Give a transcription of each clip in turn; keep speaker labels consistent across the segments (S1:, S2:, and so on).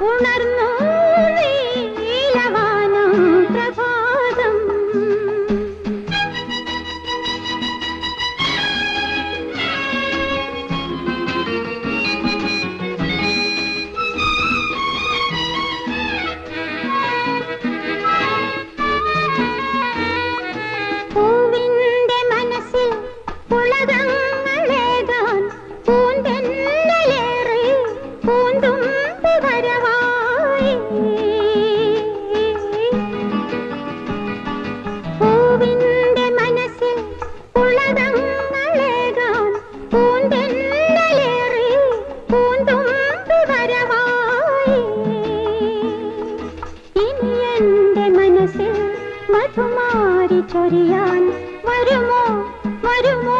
S1: உணர்ந்து ചൊരിയാൻ വരുമോ വരുമോ?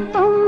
S1: Oh.